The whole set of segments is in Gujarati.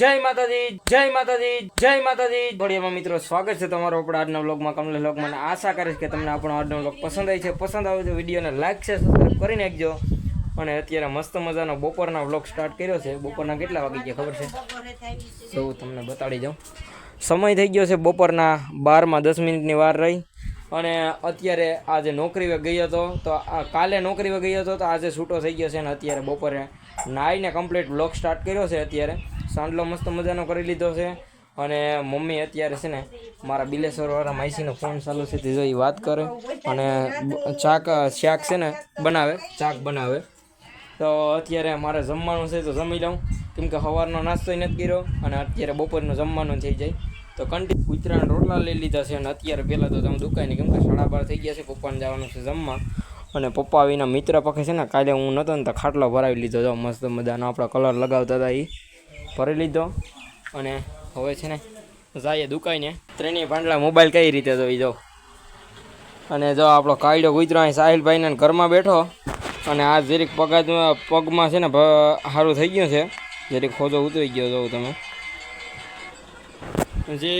જય માતાજી જય માતાજી જય માતાજી. ઘોડિયામાં મિત્રો સ્વાગત છે તમારો આપણા આજના વ્લોગમાં, કમલેશ વ્લોગમાં. અને આશા કરીશ કે તમને આપણો આજનો વ્લોગ પસંદ આવી છે. પસંદ આવે તો વિડીયોને લાઈક છે સબસ્ક્રાઈબ કરી નાખજો અને અત્યારે મસ્ત મજાનો બપોરના વ્લોગ સ્ટાર્ટ કર્યો છે. બપોરના કેટલા વાગી ગયા ખબર છે? સૌ તમને બતાડી જાઉં સમય થઈ ગયો છે બપોરના બારમાં દસ મિનિટની વાર રહી. અને અત્યારે આજે નોકરી ગઈ હતો. તો કાલે નોકરી ગઈ હતો. તો આજે છૂટો થઈ ગયો છે. અને અત્યારે બપોરે નાઈને કમ્પ્લીટ વ્લોગ સ્ટાર્ટ કર્યો છે અત્યારે. સાંડલો મસ્ત મજાનો કરી લીધો છે. અને મમ્મી અત્યારે છે ને મારા બિલેશ્વરવાળા માઈસીનો ફોન ચાલુ છે, તે જો ઈ વાત કરે. અને ચાક શાક છે ને બનાવે ચાક બનાવે. તો અત્યારે મારે જમવાનું છે, તો જમી લઉં. કેમ કે સવારનો નાસ્તો નથી કર્યો અને અત્યારે બપોરનું જમવાનું થઈ જાય. તો કન્ટિન્યુ ઉત્તરાયણ રોટલા લઈ લીધા છે અને અત્યારે પહેલાં તો તમે દુકાને કેમ કે સાડા બાર થઈ ગયા છે, પપ્પાને જવાનું છે જમવા. અને પપ્પા વિના મિત્ર પાસે છે ને કાલે હું નહોતો ને તો ખાટલો ભરાવી લીધો. હતો મસ્ત મજાનો આપણા કલર લગાવતા હતા એ ભરી લીધો અને હવે છે ને જાઈએ દુકાઈને ત્રણેય ભાંડલા મોબાઈલ કઈ રીતે જોઈ જાઉં અને જો આપણો કાયડો ગુજરો, અહીં સાહિલભાઈને ઘરમાં બેઠો. અને આ જરીક પગ પગમાં છે ને સારું થઈ ગયું છે. જરીક ખોજો ઉતરી ગયો જોઉં તમે. જે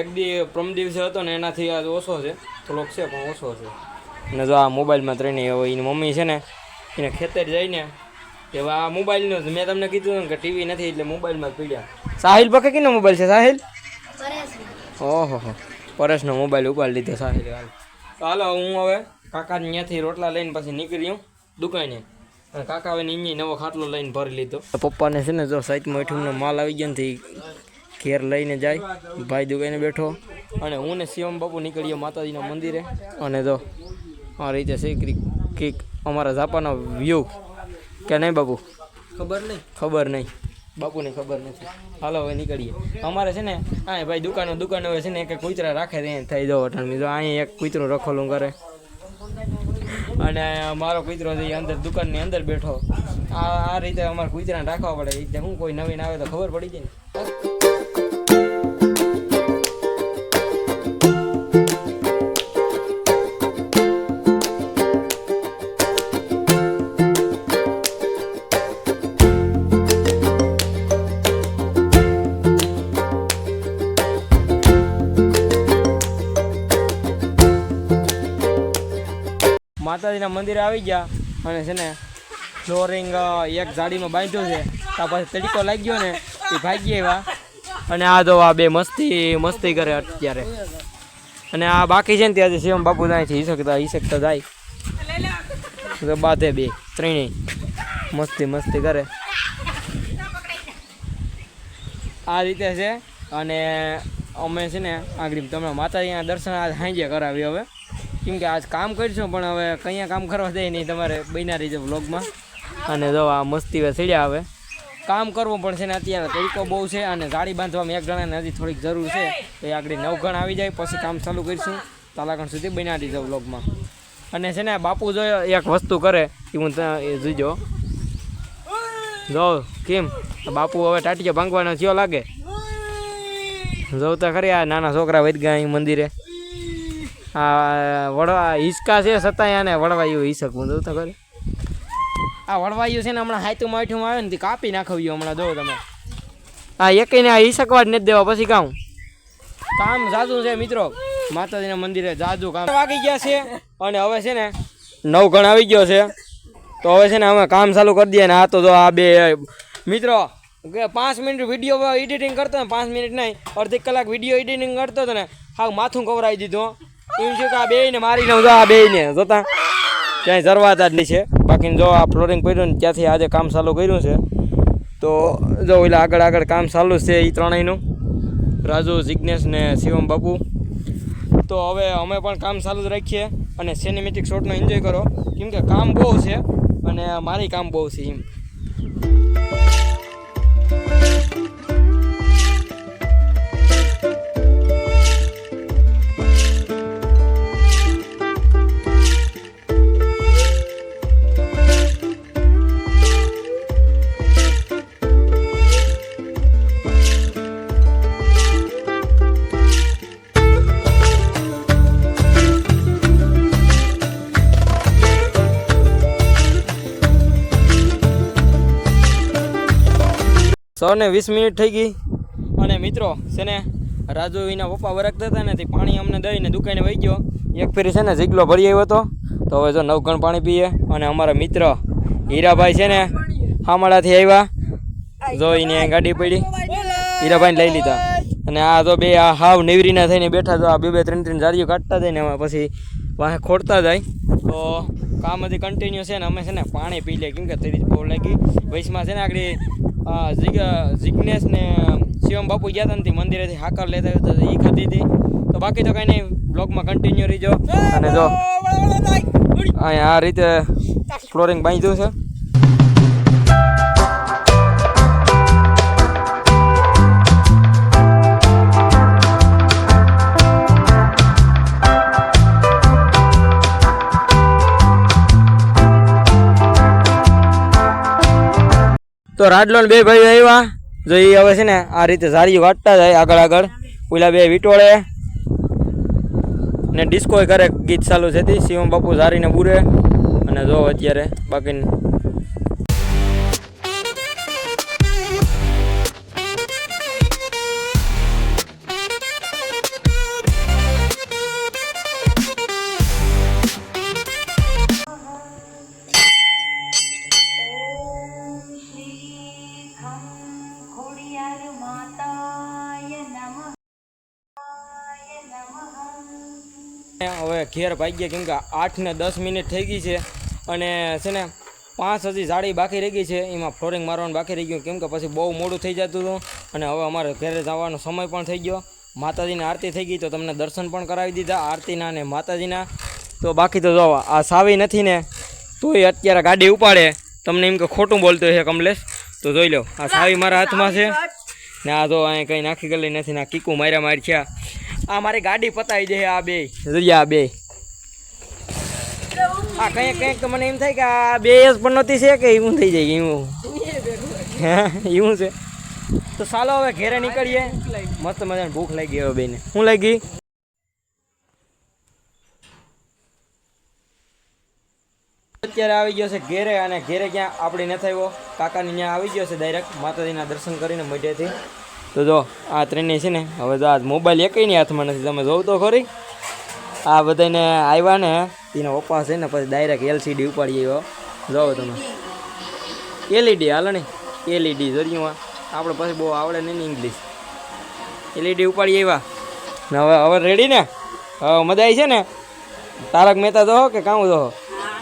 એક દી પ્રમ દિવસે હતો ને એનાથી આજ ઓછો છે. થોડોક છે, પણ ઓછો છે. અને જો આ મોબાઈલમાં ત્રણેય એની મમ્મી છે ને, એને ખેતર જઈને આ મોબાઈલનો જ. મેં તમને કીધું ને કે ટીવી નથી એટલે મોબાઈલમાં પીડ્યા. સાહિલ પકે કીનો મોબાઈલ છે સાહિલ? ઓહો હો. પરેશનો મોબાઈલ ઉપાડી લીધો સાહિલ હાલ. તો હાલો હું હવે કાકા ત્યાંથી રોટલા લઈને પછી નીકળી હું દુકાને. અને કાકા હવે નીચે નવો ખાટલો લઈને ભરી લીધો. પપ્પાને છે ને જો સાઈડમાં મીઠુંનો માલ આવી ગયો ને ઘેર લઈને જાય. ભાઈ દુકાને બેઠો. અને હું ને શિવમ બાપુ નીકળીએ માતાજીના મંદિરે. અને જો આ રીતે છે ક્રિક કંઈક અમારા જાપાનો વ્યૂ કે નહીં બાપુ? ખબર નહીં. ખબર નહીં. બાપુને ખબર નથી. હાલો હવે નીકળીએ. અમારે છે ને હા ભાઈ દુકાનો દુકાન હવે છે ને એક કૂતરા રાખે ત્યાં થઈ જાવ અઠાણમી જો અહીંયા એક કૂતરું રખોલું કરે. અને મારો કૂતરો છે અંદર દુકાનની અંદર બેઠો. આ આ રીતે અમારે કૂતરાને રાખવા પડે. એટલે હું કોઈ નવીન આવે તો ખબર પડી જાય ને. માતાજીના મંદિરે આવી ગયા અને છે ને ફ્લોરિંગ એક જાડીમાં બાંધ્યું છે. ત્યાં પછી તડકો લાગી ગયો ને, એ ભાગી આવ્યા. અને આ તો આ બે મસ્તી મસ્તી કરે અત્યારે. અને આ બાકી છે ને ત્યાં શિવમ બાપુ ત્યાંથી છે હિસકતા હિસકતા જાય તો બાધે બે, ત્રણેય. મસ્તી મસ્તી કરે. આ રીતે છે. અને અમે છે ને આગળ, તમે માતાજીના દર્શન આજે સાંજે કરાવી હવે. કેમ કે આજ કામ કરીશું, પણ હવે કંઈ કામ કરવા જાય નહીં તમારે બન્યા રહીજો વ્લોગમાં અને જો આ મસ્તી ચડ્યા હવે. કામ કરવું પણ છે ને અત્યારે તરીકો બહુ છે અને ગાડી બાંધવામાં એક જણાને હજી થોડીક જરૂર છે. તો એ આગળ નવ ગણ આવી જાય, પછી કામ ચાલુ કરીશું. તાલાગણ સુધી બન્યા રહીજો વ્લોગમાં અને છે ને બાપુ જો એક વસ્તુ કરે એ હું એ જોઈજો જો, કેમ? બાપુ હવે ટાટીઓ ભાંગવાનો થયો લાગે. જોઉં તો ખરી આ નાના છોકરા વૈદ ગયા મંદિરે. આ વડવા હિંચકા છે છતાંય આને વળવાયું હું જોઉં તો ખરી. આ વળવાયું છે ને હમણાં હાથું માઠું આવે ને કાપી નાખવ્યું હમણાં, જોવો તમે. આ એકઈને આ હિંચકવા જ નથી દેવા, પછી કામ? કામ જાજુ છે મિત્રો. માતાજીના મંદિરે જાજુ કામ વાગી ગયા છે અને હવે છે ને નવ ગણ આવી ગયો છે. તો હવે છે ને અમે કામ ચાલુ કરી દઈએ ને આ તો જો આ બે, મિત્રો પાંચ મિનિટ વીડિયો એડિટિંગ કરતો ને પાંચ મિનિટ નહીં, અડધી કલાક વીડિયો એડિટિંગ કરતો હતો ને હા માથું કવરાવી દીધું. એમ છે કે આ બેયને મારી આ બેયને જોતા. ક્યાંય જરવાતા જ નહીં છે બાકી જો આ ફ્લોરિંગ કર્યું ને ત્યાંથી આજે કામ ચાલુ કર્યું છે. તો જો એટલે આગળ આગળ કામ ચાલુ છે એ ત્રણેયનું. રાજુ જિજ્ઞેશ ને શિવમ બાપુ. તો હવે અમે પણ કામ ચાલુ જ રાખીએ અને સિનેમેટિક શોટનો એન્જોય કરો. કેમ કે કામ બહુ છે અને મારી કામ બહુ છે એમ. સો ને વીસ મિનિટ થઈ ગઈ. અને મિત્રો છે ને રાજુ એના પપ્પા વરખતા હતા ને તે પાણી અમને દઈને દુકાને વહી ગયો. એક ફેરી છે ને જીગલો ભરી આવ્યો હતો. તો હવે જો નવગણ પાણી પીએ. અને અમારા મિત્ર હીરાભાઈ છે ને હામાળાથી આવ્યા. જો એને ગાડી પડી. હીરાભાઈને લઈ લીધા. અને આ તો બે આ હાવ નેવરીના થઈને બેઠા તો આ બે બે ત્રણ ત્રણ જારીઓ કાઢતા જાય ને પછી વાહે ખોડતા જાય. તો કામ હજી કન્ટિન્યુ છે ને અમે છે ને પાણી પી લઈએ કેમ કે તેરી બહુ લાગી. વૈશમાં છે ને આગળ જિગ્નેશ ને શિવમ બાપુ ગયા હતા ને મંદિરેથી હાકર લેતા હતા તો એ ખાધી હતી તો બાકી તો કંઈ નહીં બ્લોગમાં કન્ટિન્યુ રહીજો અને જો અહીંયા આ રીતે ફ્લોરિંગ બાંધ્યું છે તો રાજલોન બે ભાઈઓ આવ્યા. જો એ હવે છે ને આ રીતે ઝારીઓ વાટતા જાય આગળ આગળ. પેલા બે વિટોળે. ને ડિસ્કો કરે ગીત ચાલુ છે શિવમ બાપુ ઝારીને બુરે. અને જો અત્યારે બાકી હવે ઘેર ભાગ્યા કેમ કે આઠ ને દસ મિનિટ થઈ ગઈ છે અને છે ને પાંચ હજી જાળી બાકી રહી ગઈ છે એમાં ફ્લોરિંગ મારવાનું બાકી રહી ગયું. કેમ કે પછી બહુ મોડું થઈ જતું હતું અને હવે અમારે ઘરે જવાનો સમય પણ થઈ ગયો. માતાજીની આરતી થઈ ગઈ તો તમને દર્શન પણ કરાવી દીધા આરતીના અને માતાજીના. તો બાકી તો જો આ સાવી નથી ને તોય અત્યારે ગાડી ઉપાડે. તમને એમ કે ખોટું બોલતો છે કમલેશ. તો જોઈ લો આ સાવી મારા હાથમાં છે. ને, આ તો અહીં કંઈ નાખી ગયેલી નથી, ના, કીકું માર્યા મારી આ મારી ગાડી પતાવી દે આ બે. આ બે. આ કંઈક કંઈક મને એમ થાય કે આ બે એસ પણ નહોતી છે કે એવું થઈ જાય, એવું. હા, એવું છે. તો ચાલો હવે ઘેરે નીકળીએ. મસ્ત મજાની ભૂખ લાગી હવે બેને. શું લાગી? અત્યારે આવી ગયો છે ઘેરે અને ઘેરે ક્યાં આપણી નથી આવ્યો. કાકાની ત્યાં આવી ગયો છે ડાયરેક્ટ માતાજીના દર્શન કરીને મઢેથી. તો જો, આ ત્રણેય છે ને, હવે તો આ મોબાઈલ એકની હાથમાં નથી. તમે જોવ તો ખરી. આ બધાને આવ્યા ને, એનો પપ્પા છે ને, પછી ડાયરેક્ટ એલસીડી ઉપાડી આવ્યો. જોવો તમે. એલઈડી હાલો ને. એલઈડી જરિયું આપણે પછી બહુ આવડે નહીં ને ઇંગ્લિશ એલઈડી ઉપાડી આવ્યા. ને હવે હવે રેડી ને? હવે મજા આવી છે ને? તારક મહેતા જો કે કામ જો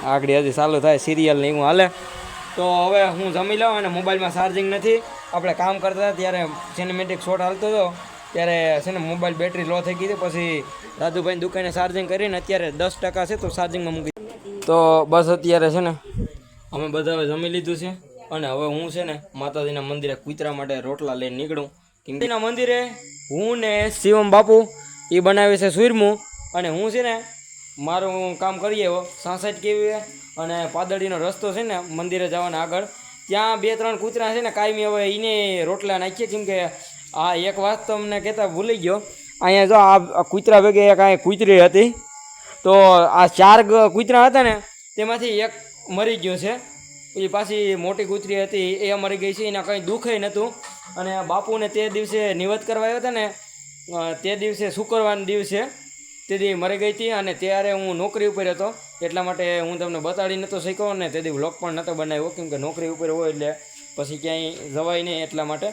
આગળ હજી ચાલુ થાય સિરિયલ ને એવું હાલે. તો હવે હું જમી લઉં અને મોબાઈલમાં ચાર્જિંગ નથી. આપણે કામ કરતા હતા ત્યારે સિનેમેટિક શોટ હાલતો હતો. ત્યારે છે ને મોબાઈલ બેટરી લો થઈ ગઈ હતી. પછી દાદુભાઈની દુકાને ચાર્જિંગ કરીને અત્યારે દસ ટકા છે તો ચાર્જિંગમાં મૂકી તો બસ અત્યારે છે ને અમે બધા જમી લીધું છે. અને હવે હું છે ને માતાજીના મંદિરે કૂતરા માટે રોટલા લઈને નીકળું. કેમ કે મંદિરે હું ને શિવમ બાપુ એ બનાવે છે સુરમું. અને હું છે ને મારું કામ કરીએ સાસઠ કેવી અને પાદળીનો રસ્તો છે ને, મંદિરે જવાના આગળ. ત્યાં બે ત્રણ કૂતરા છે ને, કાયમી હવે એને રોટલા નાખીએ કેમ કે આ એક વાત તો અમને કહેતા ભૂલી ગયો. અહીંયા જો આ કૂતરા ભેગે અહીંયા કૂતરી હતી. તો આ ચાર કૂતરા હતા ને, તેમાંથી એક મરી ગયો છે. એ પાછી મોટી કૂતરી હતી, એ મરી ગઈ છે. એના કંઈ દુઃખે નહોતું અને બાપુને તે દિવસે નિવત કરવા આવ્યો હતા ને તે દિવસે શુક્રવારના દિવસે તે દી મરી ગઈ હતી અને ત્યારે હું નોકરી ઉપર હતો. એટલા માટે હું તમને બતાડી નહોતો શીખ્યો ને તે દી વ્લોગ પણ નહોતો બનાવ્યો, કેમ કે નોકરી ઉપર હોય એટલે પછી ક્યાંય જવાય નહીં એટલા માટે.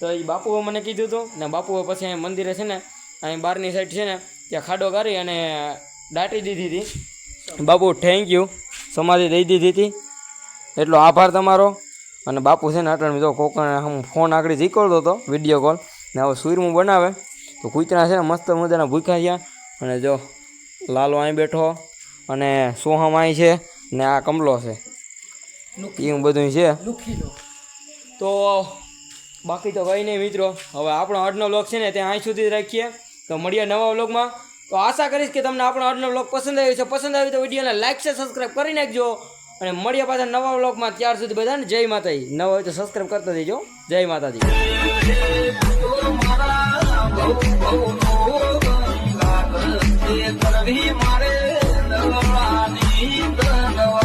તો એ બાપુએ મને કીધું હતું ને બાપુએ પછી અહીં મંદિરે છે ને, અહીં બહારની સાઈડ છે ને, ત્યાં ખાડો કરી અને દાટી દીધી હતી. બાપુ થેન્ક યુ સમાધિ દઈ દીધી હતી. એટલો આભાર તમારો. અને બાપુ છે ને આટલા જો કોકણ હું ફોન આગળ જીકળતો હતો વીડિયો કોલ ને હવે સુરમું બનાવે. તો કૂતરા છે ને મસ્ત મજાના ભૂખા ગયા અને જો લાલો અહીં બેઠો અને સોહમ અહીં છે ને આ કમલો છે એવું બધું છે તો બાકી તો કંઈ નહીં મિત્રો હવે આપણો આજનો વ્લોગ છે ને ત્યાં અહીં સુધી રાખીએ તો મળીએ નવા બ્લોગમાં તો આશા કરીશ કે તમને આપણો આજનો બ્લોગ પસંદ આવ્યો છે પસંદ આવ્યો તો વિડીયોને લાઈક છે સબસ્ક્રાઈબ કરી નાખજો અને મળીએ પાછા નવા બ્લોગમાં ત્યાર સુધી બધાને જય માતાજી નવા હોય તો સબસ્ક્રાઈબ કરતા દેજો જય માતાજી મારે